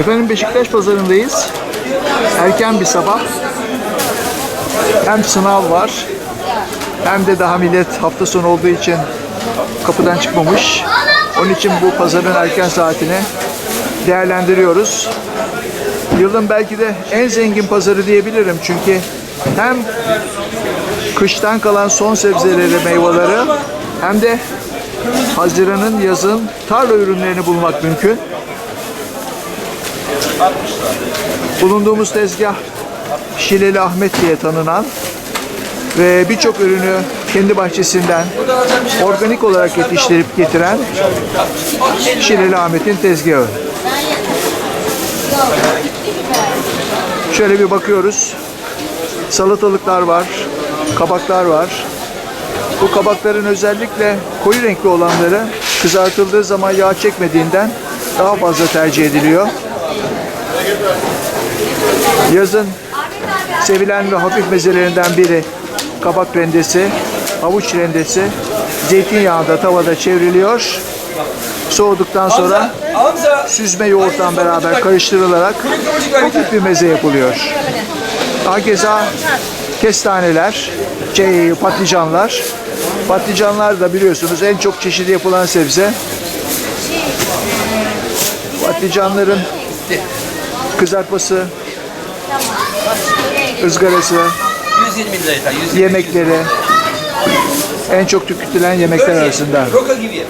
Efendim Beşiktaş pazarındayız. Erken bir sabah. Hem sınav var hem de daha millet hafta sonu olduğu için kapıdan çıkmamış. Onun için bu pazarın erken saatini değerlendiriyoruz. Yılın belki de en zengin pazarı diyebilirim çünkü hem kıştan kalan son sebzeleri, meyveleri hem de Haziran'ın yazın tarla ürünlerini bulmak mümkün. Bulunduğumuz tezgah Şileli Ahmet diye tanınan ve birçok ürünü kendi bahçesinden organik olarak yetiştirip getiren Şileli Ahmet'in tezgahı. Şöyle bir bakıyoruz. Salatalıklar var, kabaklar var. Bu kabakların özellikle koyu renkli olanları kızartıldığı zaman yağ çekmediğinden daha fazla tercih ediliyor. Yazın sevilen ve hafif mezelerinden biri kabak rendesi, havuç rendesi zeytinyağında tavada çevriliyor. Soğuduktan sonra süzme yoğurttan beraber karıştırılarak hafif bir meze yapılıyor. Hakeza kestaneler, şey, patlıcanlar. Patlıcanlar da biliyorsunuz en çok çeşidi yapılan sebze. Patlıcanların kızartması, ızgarası, 120 lira yeter. 120 yemekleri en çok tüketilen yemekler arasında. Roka gibi ye.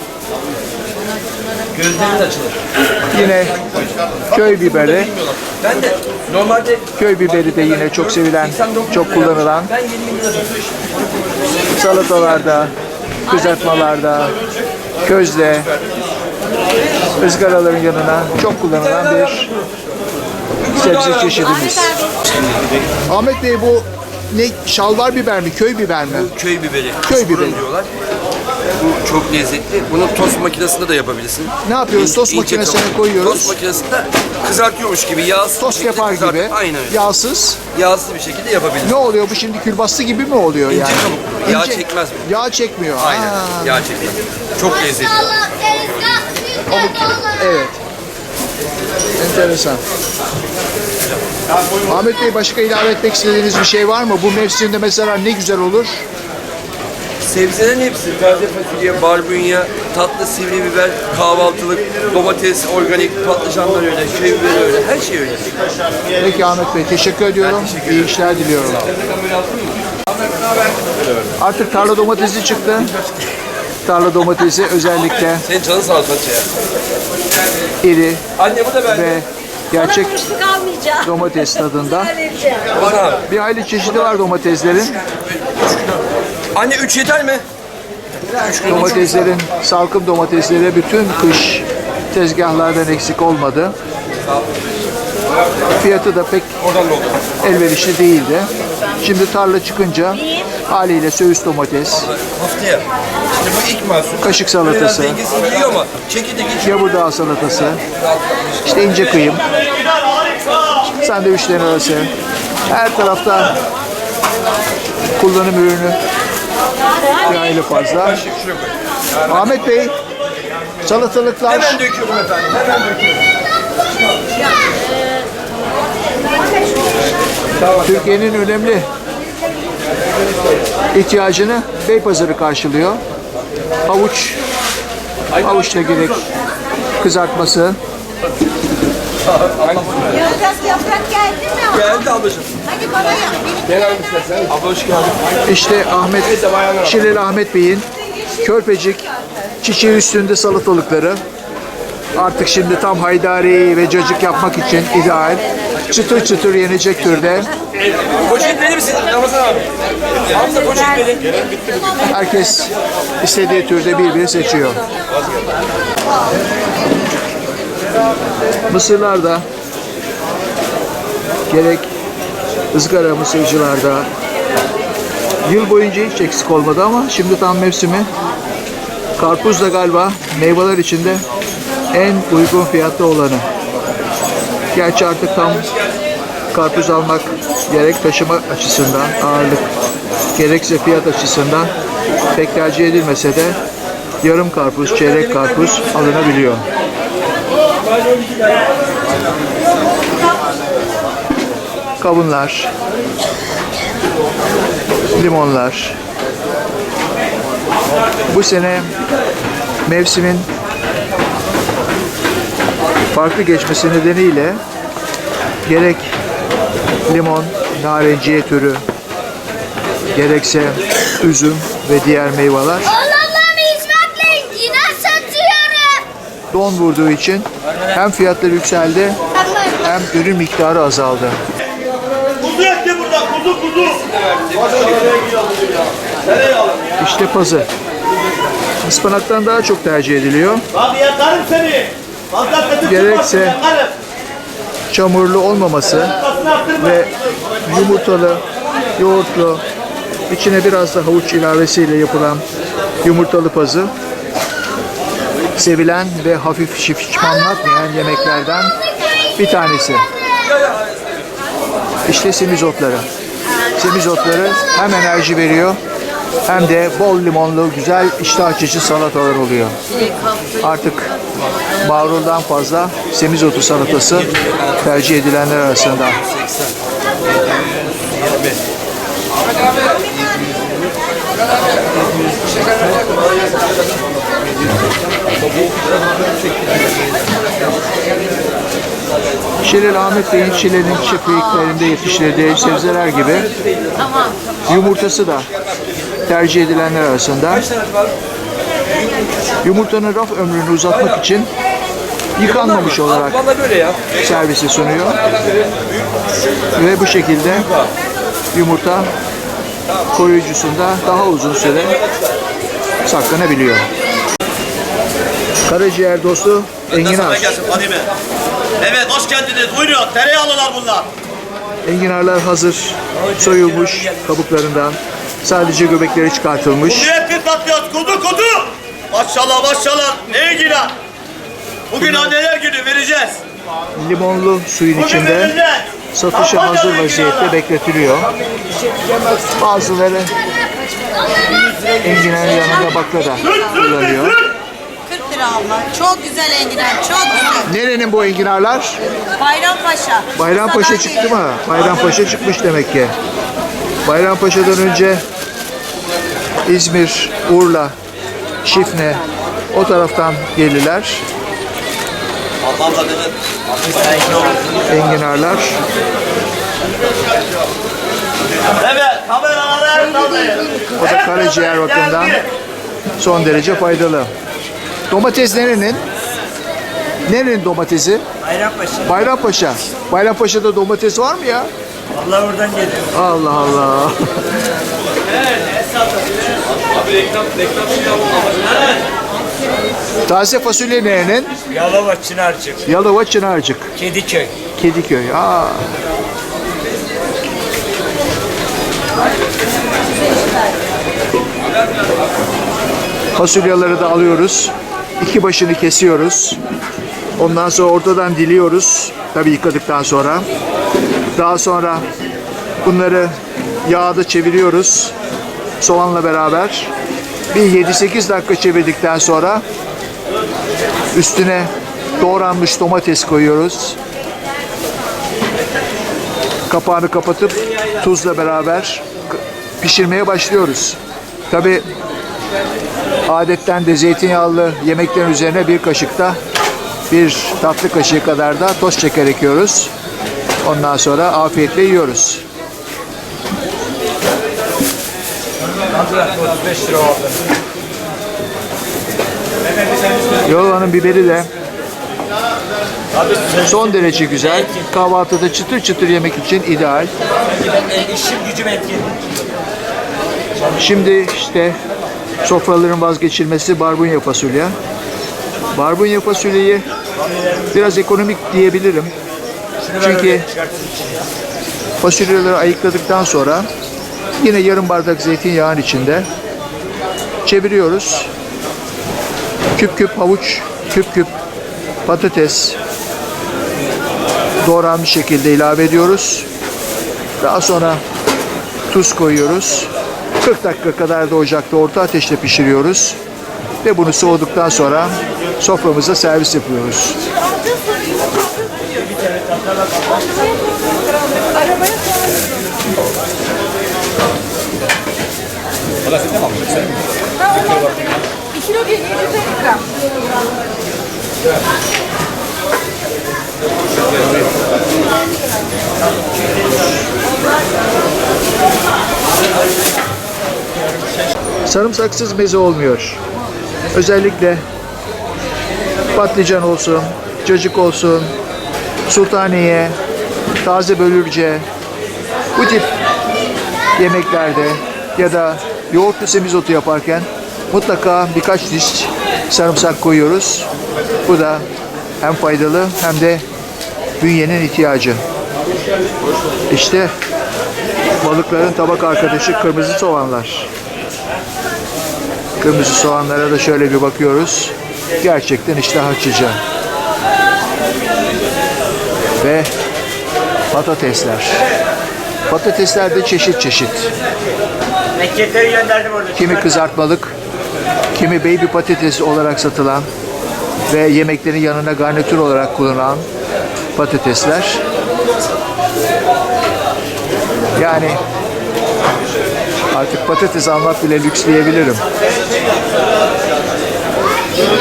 Gözlerin açılır. Yine köy biberi, Ben de normalde köy biberi de yine çok sevilen, çok kullanılan ben 20 lira satıyorum. salatalarda, kızartmalarda, közde, ızgaraların yanına çok kullanılan bir sebze çeşidimiz. Ahmet Bey bu ne şalvar biber mi, köy biber mi? Köy biberi. Köy biberi. diyorlar. Bu çok lezzetli. Bunu tost makinesinde de yapabilirsin. Ne yapıyoruz? İnce- Tost ince makinesine koyuyoruz. Tost makinesinde kızartıyormuş gibi yağsız bir Tost şekilde yapar kızart- gibi, Aynen öyle. yağsız. Yağsız bir şekilde yapabilirsin. Ne oluyor bu şimdi külbastı gibi mi oluyor İnce yani? kabuk. Yağ çekmez bu. Yağ çekmiyor. Aynen. Ha, Yağ çekmez. Çok lezzetli. evet. Enteresan. Ahmet Bey başka ilave etmek istediğiniz bir şey var mı? Bu mevsimde mesela ne güzel olur? Sebzelerin hepsi taze fasulye, barbunya, tatlı sivri biber, kahvaltılık, domates, organik, patlıcanlar öyle, köy biberi öyle, her şey öyle. Peki Ahmet Bey teşekkür ediyorum. İyi işler diliyorum. Artık tarla domatesi çıktı. Tarla domatesi özellikle Senin canın sağ olsun Hatice ya. iri Anne bu da bende. ve gerçek almayacağım. domates tadında. Şey. Var abi. Bir hayli çeşidi var domateslerin. Anne 3 yeter mi? Domateslerin, salkım domatesleri bütün kış tezgahlardan eksik olmadı. Fiyatı da pek Oradan da oldu. elverişli değildi. Şimdi tarla çıkınca haliyle söğüş domates, Haftaya. Şimdi bu ilk mahsul. kaşık Biraz salatası, dengesini yiyor ama çekirdek yaburdağ salatası, işte ince kıyım, sandviçlerin arası. Her tarafta kullanım ürünü bir hayli fazla. Ahmet Bey, salatalıklar Hemen döküyorum efendim. Hemen döküyorum. Türkiye'nin önemli ihtiyacını Beypazarı karşılıyor. Havuç, havuçla gerek kızartması, Yaprak yaprak geldi mi? Geldi ablacığım. Hadi bana yap. Gel abi hoş geldin. işte Ahmet, Şileli Ahmet Bey'in körpecik çiçeği üstünde salatalıkları. Artık şimdi tam haydari ve cacık yapmak için ideal. Çıtır çıtır yenecek türde. Poşet verir misin Ramazan abi? Hamza poşet verin. Herkes istediği türde bir bir seçiyor. Mısırlarda gerek ızgara mısırcılarda yıl boyunca hiç eksik olmadı ama şimdi tam mevsimi. Karpuz da galiba meyveler içinde en uygun fiyatlı olanı. Gerçi artık tam karpuz almak gerek taşıma açısından ağırlık gerekse fiyat açısından pek tercih edilmese de yarım karpuz, çeyrek karpuz alınabiliyor. Kavunlar. Limonlar. Bu sene mevsimin farklı geçmesi nedeniyle gerek limon, narenciye türü, gerekse üzüm ve diğer meyveler don vurduğu için hem fiyatları yükseldi hem ürün miktarı azaldı. Kuzu etti burada, kuzu kuzu. İşte pazı. Ispanaktan daha çok tercih ediliyor. Abi yakarım seni. Gerekse-. Çamurlu olmaması ve yumurtalı, yoğurtlu, içine biraz da havuç ilavesiyle yapılan yumurtalı pazı sevilen ve hafif şişmanlatmayan yemeklerden bir tanesi. İşte semizotları. Semizotları hem enerji veriyor hem de bol limonlu güzel iştah açıcı salatalar oluyor. Artık maruldan fazla semizotu salatası tercih edilenler arasında. Şirin Ahmet Bey'in Şile'nin çiftliklerinde yetiştirdiği sebzeler gibi yumurtası da tercih edilenler arasında. Yumurtanın raf ömrünü uzatmak için yıkanmamış olarak Valla böyle ya. servise sunuyor. Ve bu şekilde yumurta koruyucusunda daha uzun süre saklanabiliyor. Karaciğer dostu enginar. Evet hoş geldiniz. Buyurun. Tereyağlılar bunlar. Enginarlar hazır, soyulmuş kabuklarından. Sadece göbekleri çıkartılmış. Kuzu eti satıyoruz. Kuzu kuzu. Maşallah maşallah. Ne girer? Bugün anneler günü vereceğiz. Limonlu suyun Bugün içinde vereceğiz. satışa Kampanya hazır vaziyette bekletiliyor. Bazıları enginarın yanında baklada kullanıyor. 40 lira abla. Çok güzel enginar, çok güzel. Nerenin bu enginarlar? Bayrampaşa. Bayrampaşa çıktı mı? Bayrampaşa çıkmış demek ki. Bayrampaşa'dan önce İzmir, Urla, Şifne o taraftan gelirler. Enginarlar. O da karaciğer bakımından son derece faydalı. Domates nerenin? Nerenin domatesi? Bayrampaşa. Bayrampaşa. Bayrampaşa'da domates var mı ya? Allah oradan geliyor. Allah Allah. Taze fasulye nerenin? Yalova Çınarcık. Yalova Çınarcık. Kediköy. Kediköy. Aa. Fasulyeleri de alıyoruz. İki başını kesiyoruz. Ondan sonra ortadan diliyoruz. Tabii yıkadıktan sonra. Daha sonra bunları yağda çeviriyoruz. Soğanla beraber. Bir 7-8 dakika çevirdikten sonra üstüne doğranmış domates koyuyoruz. Kapağını kapatıp tuzla beraber pişirmeye başlıyoruz. Tabi adetten de zeytinyağlı yemeklerin üzerine bir kaşık da bir tatlı kaşığı kadar da toz şeker ekiyoruz. Ondan sonra afiyetle yiyoruz. 35 lira oldu. Yalova'nın biberi de son derece güzel. Kahvaltıda çıtır çıtır yemek için ideal. Şimdi işte sofraların vazgeçilmesi barbunya fasulye. Barbunya fasulyeyi biraz ekonomik diyebilirim. Çünkü fasulyeleri ayıkladıktan sonra yine yarım bardak zeytinyağın içinde çeviriyoruz. Küp küp havuç, küp küp patates doğranmış şekilde ilave ediyoruz. Daha sonra tuz koyuyoruz. 40 dakika kadar da ocakta orta ateşte pişiriyoruz. Ve bunu soğuduktan sonra soframıza servis yapıyoruz. Kilo değil 750 gram. Sarımsaksız meze olmuyor. Özellikle patlıcan olsun, cacık olsun, sultaniye, taze bölürce bu tip yemeklerde ya da yoğurtlu semizotu yaparken mutlaka birkaç diş sarımsak koyuyoruz. Bu da hem faydalı hem de bünyenin ihtiyacı. İşte balıkların tabak arkadaşı kırmızı soğanlar. Kırmızı soğanlara da şöyle bir bakıyoruz. Gerçekten iştah açıcı. Ve patatesler. Patatesler de çeşit çeşit. Mekketleri gönderdim orada. Kimi kızartmalık, kimi baby patates olarak satılan ve yemeklerin yanına garnitür olarak kullanılan patatesler. Yani artık patates almak bile lüks diyebilirim.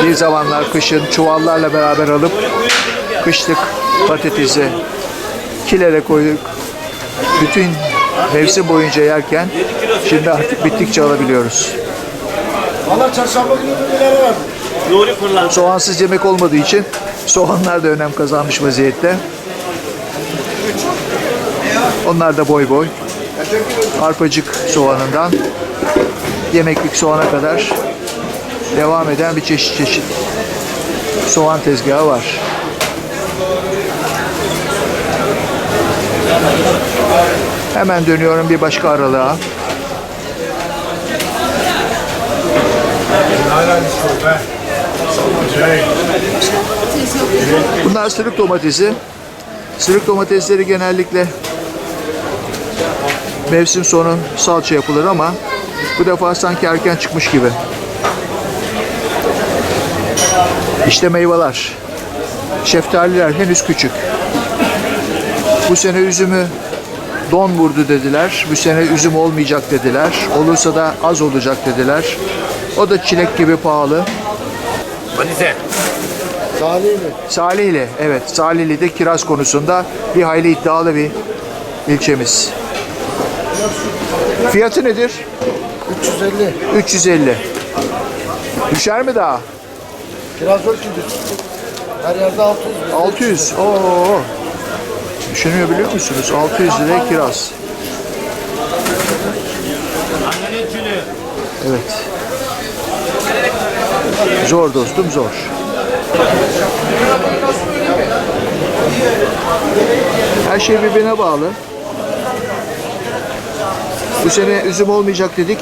Bir zamanlar kışın çuvallarla beraber alıp kışlık patatesi kilere koyduk. Bütün mevsim boyunca yerken şimdi artık bittikçe alabiliyoruz. Valla çarşamba günü birileri var. Nuri fırlan. Soğansız yemek olmadığı için soğanlar da önem kazanmış vaziyette. Onlar da boy boy. Arpacık soğanından yemeklik soğana kadar devam eden bir çeşit çeşit soğan tezgahı var. Hemen dönüyorum bir başka aralığa. Bunlar sırık domatesi. Sırık domatesleri genellikle mevsim sonu salça yapılır ama bu defa sanki erken çıkmış gibi. İşte meyveler. Şeftaliler henüz küçük. Bu sene üzümü don vurdu dediler. Bu sene üzüm olmayacak dediler. Olursa da az olacak dediler. O da çilek gibi pahalı. Manize. Salihli. Salihli, evet Salihli'de kiraz konusunda bir hayli iddialı bir ilçemiz. Fiyatı nedir? 350. 350. Düşer mi daha? Kiraz 400. Her yerde 600. 600. Oo. Düşünüyor biliyor musunuz? 600 liraya kiraz. Evet. Zor dostum zor. Her şey birbirine bağlı. Bu sene üzüm olmayacak dedik.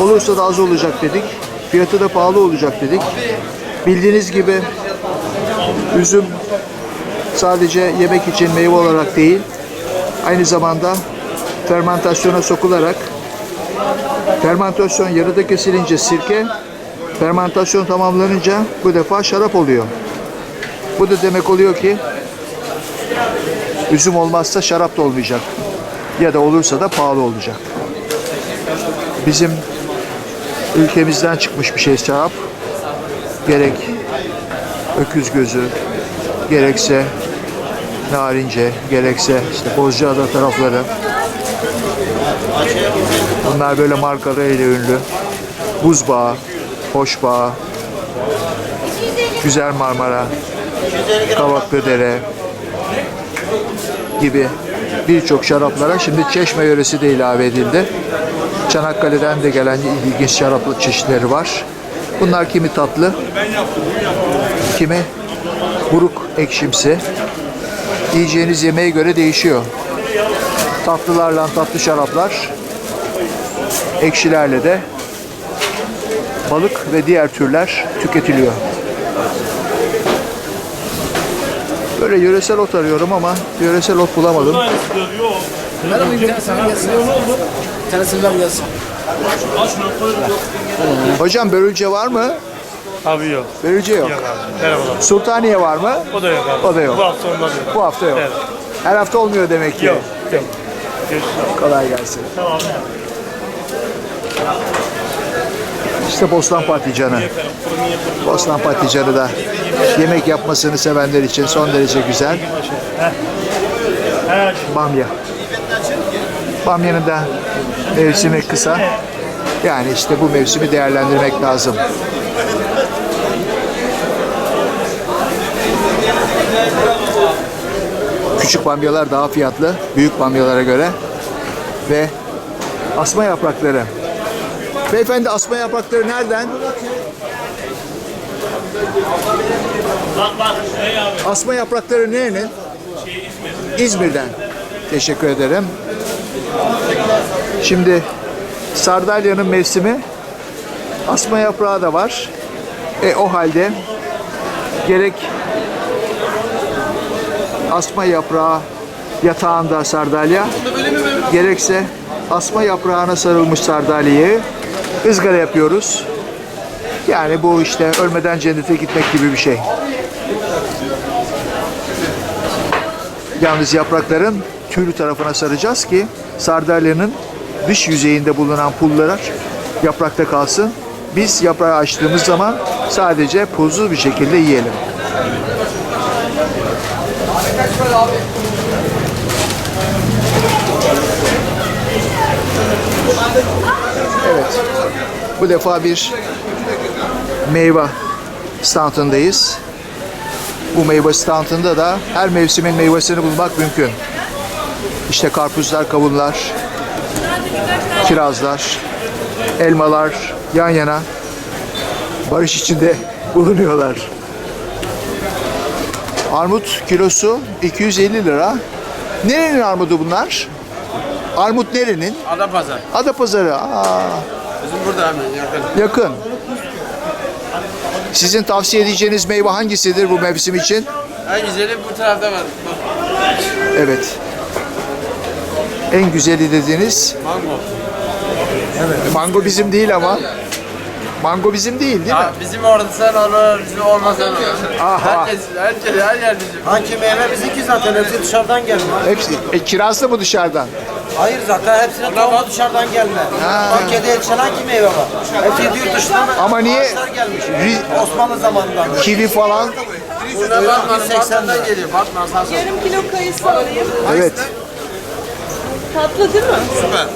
Olursa da az olacak dedik. Fiyatı da pahalı olacak dedik. Bildiğiniz gibi üzüm sadece yemek için meyve olarak değil, aynı zamanda fermentasyona sokularak fermentasyon yarıda kesilince sirke, fermentasyon tamamlanınca bu defa şarap oluyor. Bu da demek oluyor ki üzüm olmazsa şarap da olmayacak. Ya da olursa da pahalı olacak. Bizim ülkemizden çıkmış bir şey şarap. Gerek öküz gözü, gerekse narince, gerekse işte Bozcaada tarafları. Bunlar böyle markalarıyla ünlü. Buzbağı, Hoşbağı, Güzel Marmara, Kavaklıdere gibi birçok şaraplara şimdi Çeşme yöresi de ilave edildi. Çanakkale'den de gelen ilginç şarap çeşitleri var. Bunlar kimi tatlı, kimi buruk ekşimsi. Yiyeceğiniz yemeğe göre değişiyor. Tatlılarla tatlı şaraplar, ekşilerle de balık ve diğer türler tüketiliyor. Böyle yöresel ot arıyorum ama yöresel ot bulamadım. Merhaba bir tane sana gelsin. Bir tanesini ver gelsin. Hocam börülce var mı? Abi yok. Börülce yok. Yok abi. Merhabalar. Sultaniye var mı? O da yok abi. O da yok. Bu hafta olmaz. Bu hafta yok. Evet. Her hafta olmuyor demek ki. Yok. Yok. Görüşürüz. Kolay gelsin. Tamam. İşte Bostan Patlıcanı. Bostan Patlıcanı da yemek yapmasını sevenler için son derece güzel. Bamya. Bamyanın da mevsimi kısa. Yani işte bu mevsimi değerlendirmek lazım. Küçük bamyalar daha fiyatlı, büyük bamyalara göre. Ve asma yaprakları. Beyefendi asma yaprakları nereden? Asma yaprakları nerenin? İzmir'den. Teşekkür ederim. Şimdi Sardalya'nın mevsimi asma yaprağı da var. E o halde gerek asma yaprağı yatağında sardalya gerekse asma yaprağına sarılmış sardalyayı ızgara yapıyoruz. Yani bu işte ölmeden cennete gitmek gibi bir şey. Yalnız yaprakların tüylü tarafına saracağız ki sardalyanın dış yüzeyinde bulunan pullar yaprakta kalsın. Biz yaprağı açtığımız zaman sadece pulsuz bir şekilde yiyelim. Evet. Bu defa bir meyve standındayız. Bu meyve standında da her mevsimin meyvesini bulmak mümkün. İşte karpuzlar, kavunlar, kirazlar, elmalar yan yana barış içinde bulunuyorlar. Armut kilosu 250 lira. Nerenin armudu bunlar? Armut nerenin? Adapazarı. Adapazarı. Aa, Bizim burada hemen yakın. yakın. Sizin tavsiye edeceğiniz meyve hangisidir bu mevsim için? En güzeli bu tarafta var. Bak, Evet. En güzeli dediğiniz mango. mango bizim değil ama. Mango bizim değil değil mi? Ya bizim orada sen olur, bizim olmaz. Aha. Herkes, herkes, her yer bizim. Hangi meyve bizimki zaten hepsi dışarıdan gelme. Hepsi. E, kiraz da mı dışarıdan? Hayır zaten hepsinin tohumu dışarıdan gelme. Türkiye'de yetişen hangi meyve var? Hepsi yurt dışından Ama niye ağaçlar gelmiş. Ri- Osmanlı zamanından. kivi falan? Burada Batman, 180 Batman'dan lira. geliyor. Batman. Yarım kilo kayısı alayım. Evet. Tatlı değil mi? Süper.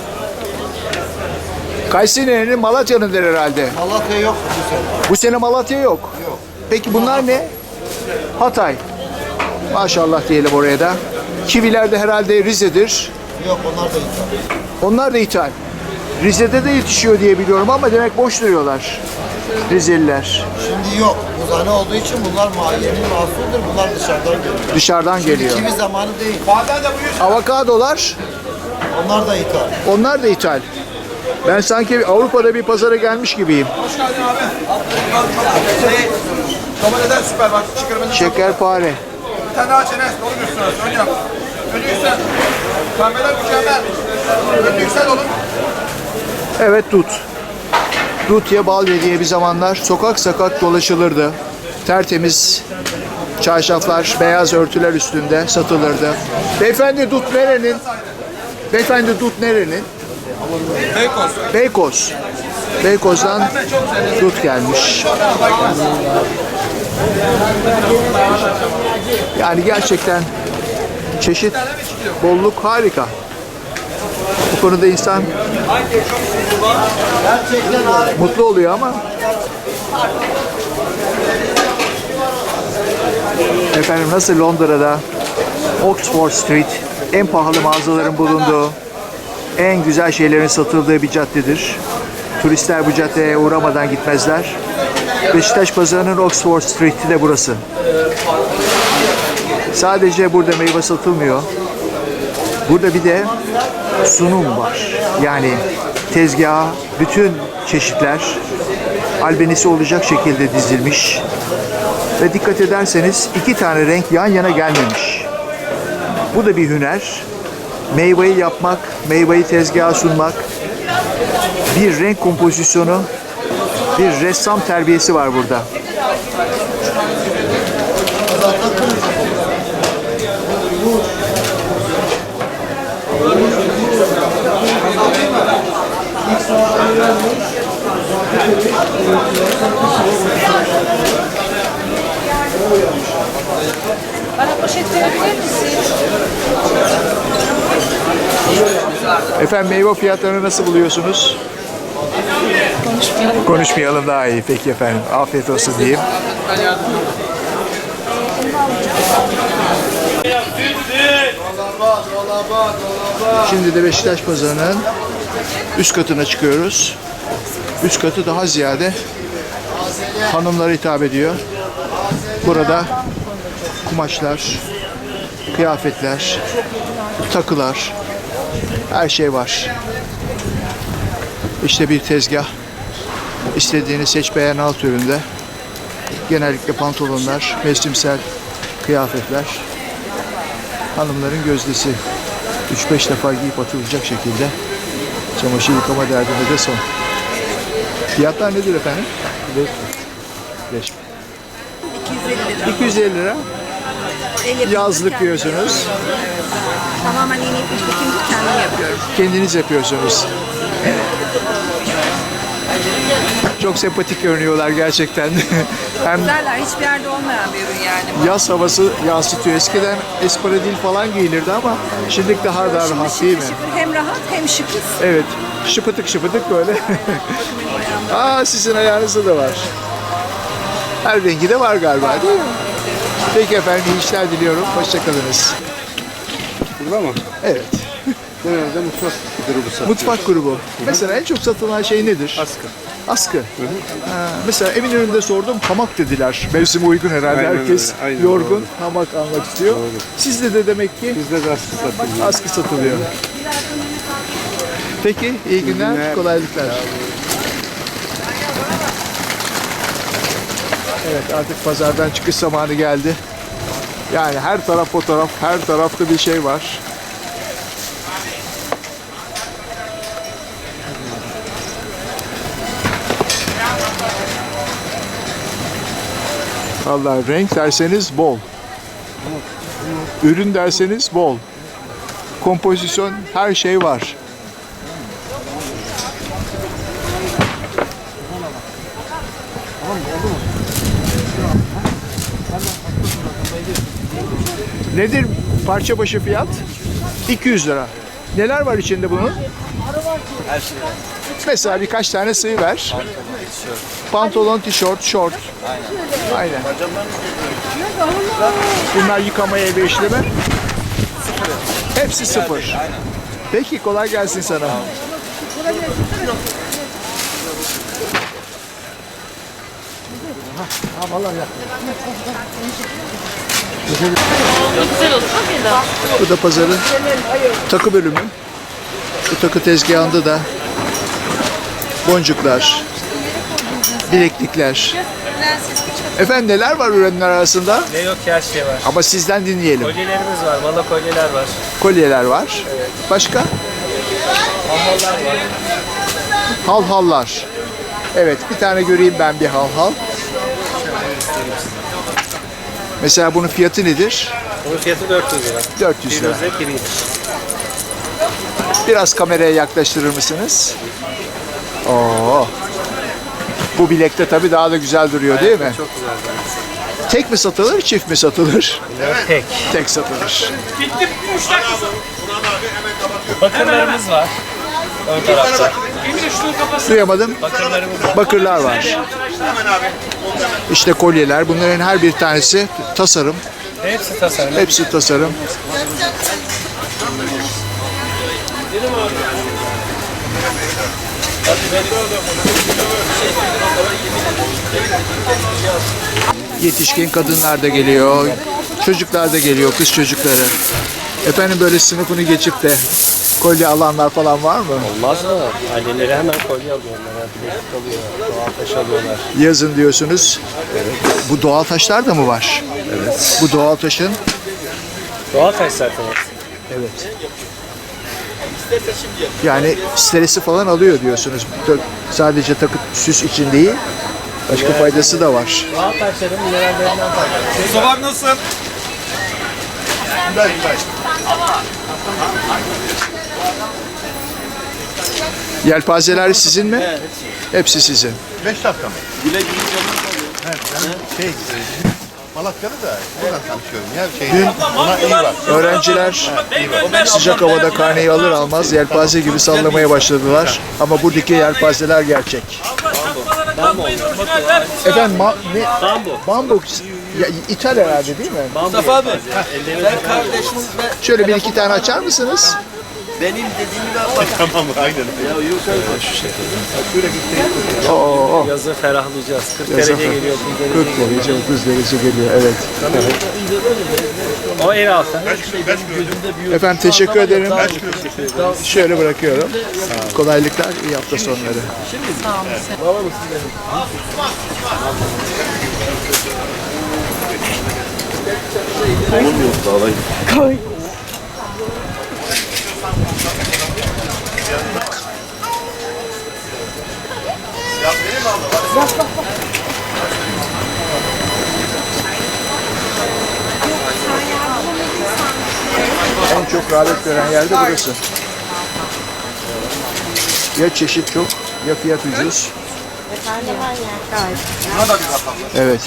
Kayseri'nin Malatya'nındır herhalde. Malatya yok bu sene. Bu sene Malatya yok. Yok. Peki bunlar ne? Hatay. Maşallah diyelim oraya da. Kiviler de herhalde Rize'dir. Yok onlar da ithal. Onlar da ithal. Rize'de de yetişiyor diye biliyorum ama demek boş duruyorlar. Rizeliler. Şimdi yok. Buzhane olduğu için bunlar mahallenin mahsuldur. Bunlar dışarıdan geliyor. Dışarıdan geliyor. Kimi zamanı değil. Avokadolar Onlar da ithal. onlar da ithal. Ben sanki Avrupa'da bir pazara gelmiş gibiyim. Domatesten süper bak çıkarımını Şekerpare. bir tane daha çene onu gösteriyoruz. Ön yap. Önü yüksel. Pembeler mükemmel. Önü yüksel oğlum. Evet dut. Dut ye bal ye diye bir zamanlar sokak sokak dolaşılırdı. Tertemiz çarşaflar, beyaz örtüler üstünde satılırdı. Beyefendi dut nerenin? Beyefendi dut nerenin? Beykoz. Beykoz. Beykoz'dan dut gelmiş. Yani gerçekten çeşit, bolluk harika. Bu konuda insan mutlu oluyor ama efendim nasıl Londra'da Oxford Street en pahalı mağazaların bulunduğu en güzel şeylerin satıldığı bir caddedir. Turistler bu caddeye uğramadan gitmezler. Beşiktaş Pazarı'nın Oxford Street'i de burası. Sadece burada meyve satılmıyor. Burada bir de sunum var. Yani tezgaha bütün çeşitler albenisi olacak şekilde dizilmiş. Ve dikkat ederseniz iki tane renk yan yana gelmemiş. Bu da bir hüner. Meyveyi yapmak, meyveyi tezgaha sunmak, bir renk kompozisyonu Bir ressam terbiyesi var burada. Bana poşet Efendim meyve fiyatlarını nasıl buluyorsunuz? Konuşmayalım. Konuşmayalım daha iyi. Peki efendim. Afiyet olsun diyeyim. Şimdi de Beşiktaş Pazarı'nın üst katına çıkıyoruz. Üst katı daha ziyade hanımlara hitap ediyor. Burada kumaşlar, kıyafetler, takılar, her şey var. İşte bir tezgah. İstediğini seç beğen al türünde. Genellikle pantolonlar, mevsimsel kıyafetler. Hanımların gözdesi. 3-5 defa giyip atılacak şekilde. Çamaşır yıkama derdinde de son. Fiyatlar nedir efendim? 5 250 lira. Yazlık diyorsunuz. Tamamen yeni bütün kendim yapıyorum. Kendiniz yapıyorsunuz. Çok sempatik görünüyorlar gerçekten. Hem Güzeller hiçbir yerde olmayan bir ürün yani. yaz havası yansıtıyor. Eskiden espadril falan giyilirdi ama şimdi daha da rahat değil mi? Hem rahat hem şıkız. Evet. Şıpıtık şıpıtık böyle. Aa sizin ayağınızda da var. Her rengi de var galiba değil mi? Peki efendim iyi işler diliyorum. Hoşçakalınız. Burada mı? Evet. Genelde mutfak grubu satıyor. Mutfak grubu. Mesela en çok satılan şey nedir? Askı. Askı. Ha, mesela Eminönü'nde sordum hamak dediler. Mevsime uygun herhalde Aynen herkes öyle, aynen yorgun doğru. hamak almak istiyor. Sizde de demek ki Bizde de askı satılıyor. askı satılıyor. Peki iyi günler, günler. kolaylıklar. Evet artık pazardan çıkış zamanı geldi. Yani her taraf fotoğraf, her tarafta bir şey var. Allah renk derseniz bol. Ürün derseniz bol. Kompozisyon her şey var. Nedir parça başı fiyat? 200 lira. Neler var içinde bunun? Her şey var. Mesela birkaç tane sığ ver. Pantolon, tişört, şort. Aynen. Aynen. Bunlar yıkamaya elverişli mi? Hepsi sıfır. Peki kolay gelsin sana. Bu da pazarın takı bölümü. Bu takı tezgahında da boncuklar, bileklikler. Efendim neler var ürünler arasında? Ne yok ki her şey var. Ama sizden dinleyelim. Kolyelerimiz var, mala kolyeler var. Kolyeler var. Başka? Hal hallar. Evet bir tane göreyim ben bir hal hal. Mesela bunun fiyatı nedir? Bunun fiyatı 400 lira. 400 lira. Birimize. Biraz kameraya yaklaştırır mısınız? Oo. Bu bilekte tabii daha da güzel duruyor değil mi? Çok güzel. Tek mi satılır, çift mi satılır? Bunlar tek. Tek satılır. Bakırlarımız var. Ön tarafta. Var. Bakırlar var. İşte kolyeler. Bunların her bir tanesi tasarım. Hepsi tasarım. Hepsi tasarım. Yetişkin kadınlar da geliyor. Çocuklar da geliyor, kız çocukları. Efendim böyle sınıfını geçip de kolye alanlar falan var mı? Olmaz mı? Aileleri hemen kolye alıyorlar. Bileklik alıyor. Doğal taş alıyorlar. Yazın diyorsunuz. Bu doğal taşlar da mı var? Evet. Bu doğal taşın Doğal taş zaten. Evet. Yani stresi falan alıyor diyorsunuz. Sadece takıp süs için değil, başka faydası da var. Doğal taşların minerallerinden faydalı. Sabah nasıl? Yelpazeler sizin mi? Hepsi sizin. 5 dakika mı? Güle güle Evet, ben şey, Malatya'da da oradan tanışıyorum ya. Şey, ona iyi var. Öğrenciler sıcak havada karneyi alır almaz yelpaze gibi sallamaya başladılar. Ama buradaki yelpazeler gerçek. Efendim ma- ne? Bambu. Bambu. Ya, ithal herhalde değil mi? Mustafa abi, ben kardeşim ve Şöyle bir iki tane açar mısınız? Benim dediğimi de bak. Tamam aynen. Oo, Yazın ferahlayacağız. 40 Yazın derece geliyor, 30 derece 40 derece, 30 derece geliyor. Evet. O el al sen. Efendim teşekkür ederim. Şöyle bırakıyorum. Kolaylıklar, iyi hafta sonları. En çok rağbet gören yerde burası. Ya çeşit çok, ya fiyat ucuz. Evet.